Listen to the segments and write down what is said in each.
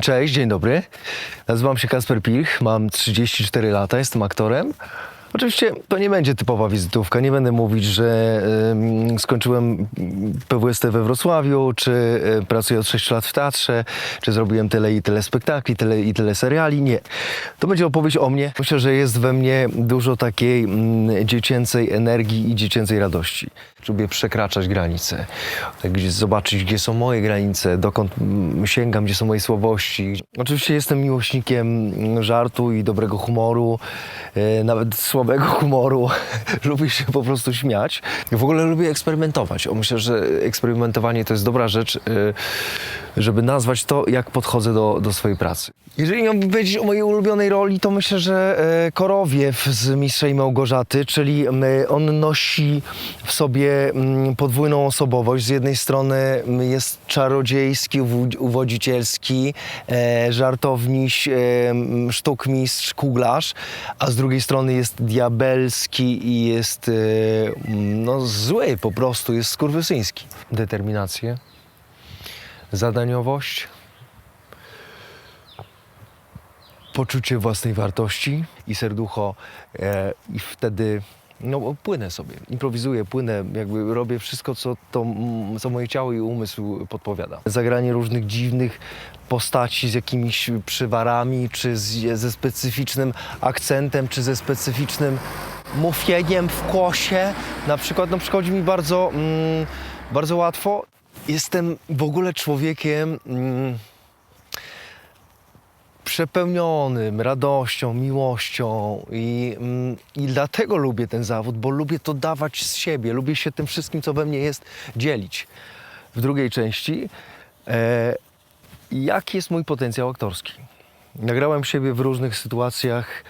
Cześć, dzień dobry. Nazywam się Kasper Pilch, mam 34 lata, jestem aktorem. Oczywiście to nie będzie typowa wizytówka, nie będę mówić, że ym, skończyłem PWST we Wrocławiu, czy y, pracuję od 6 lat w teatrze, czy zrobiłem tyle i tyle spektakli, tyle i tyle seriali. Nie. To będzie opowieść o mnie. Myślę, że jest we mnie dużo takiej mm, dziecięcej energii i dziecięcej radości. Lubię przekraczać granice, tak, gdzie zobaczyć, gdzie są moje granice, dokąd mm, sięgam, gdzie są moje słabości. Oczywiście jestem miłośnikiem żartu i dobrego humoru, e, nawet słabego humoru. lubię się po prostu śmiać. W ogóle lubię eksperymentować. O, myślę, że eksperymentowanie to jest dobra rzecz, e, żeby nazwać to, jak podchodzę do, do swojej pracy. Jeżeli miałbym powiedzieć o mojej ulubionej roli, to myślę, że e, Korowiew z Mistrza i Małgorzaty, czyli on nosi w sobie podwójną osobowość. Z jednej strony jest czarodziejski, uwo- uwodzicielski, e, żartowniś, e, sztukmistrz, kuglarz, a z drugiej strony jest diabelski i jest no, zły po prostu, jest skurwysyński. Determinację, zadaniowość, poczucie własnej wartości i serducho e, i wtedy no, płynę sobie, improwizuję, płynę, jakby robię wszystko, co, to, co moje ciało i umysł podpowiada. Zagranie różnych dziwnych postaci z jakimiś przywarami, czy z, ze specyficznym akcentem, czy ze specyficznym mówieniem w głosie. Na przykład no, przychodzi mi bardzo, mm, bardzo łatwo. Jestem w ogóle człowiekiem... Mm, przepełnionym radością, miłością i, mm, i dlatego lubię ten zawód, bo lubię to dawać z siebie, lubię się tym wszystkim, co we mnie jest, dzielić. W drugiej części, e, jaki jest mój potencjał aktorski? Nagrałem siebie w różnych sytuacjach,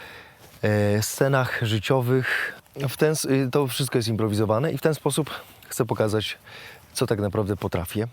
e, scenach życiowych. W ten, to wszystko jest improwizowane i w ten sposób chcę pokazać, co tak naprawdę potrafię.